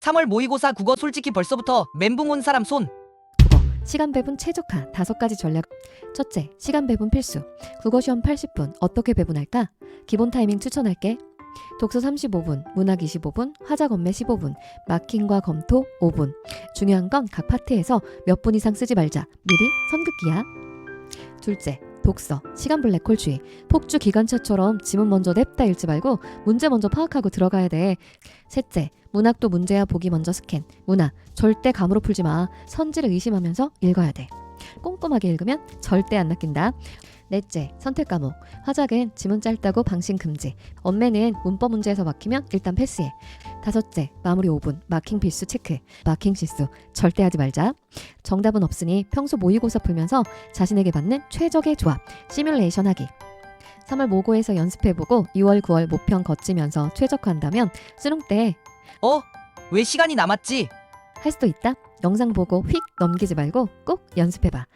3월 모의고사 국어 솔직히 벌써부터 멘붕 온 사람 손. 국어 시간 배분 최적화 다섯 가지 전략. 첫째 시간 배분 필수. 국어 시험 80분 어떻게 배분할까? 기본 타이밍 추천할게. 독서 35분 문학 25분 화자 검매 15분 마킹과 검토 5분. 중요한 건 각 파트에서 몇 분 이상 쓰지 말자. 미리 선긋기야. 둘째 독서 시간 블랙홀 주의 폭주 기관차처럼 지문 먼저 냅다 읽지 말고 문제 먼저 파악하고 들어가야 돼 셋째 문학도 문제야 보기 먼저 스캔 문학 절대 감으로 풀지 마 선지를 의심하면서 읽어야 돼. 꼼꼼하게 읽으면 절대 안 낚인다. 넷째, 선택 과목. 화작은 지문 짧다고 방심 금지. 언매는 문법 문제에서 막히면 일단 패스해. 다섯째, 마무리 5분. 마킹 필수 체크. 마킹 실수 절대 하지 말자. 정답은 없으니 평소 모의고사 풀면서 자신에게 맞는 최적의 조합. 시뮬레이션 하기. 3월 모고에서 연습해보고 6월, 9월 모평 거치면서 최적화한다면 수능 때 어? 왜 시간이 남았지? 할 수도 있다. 영상 보고 휙 넘기지 말고 꼭 연습해봐.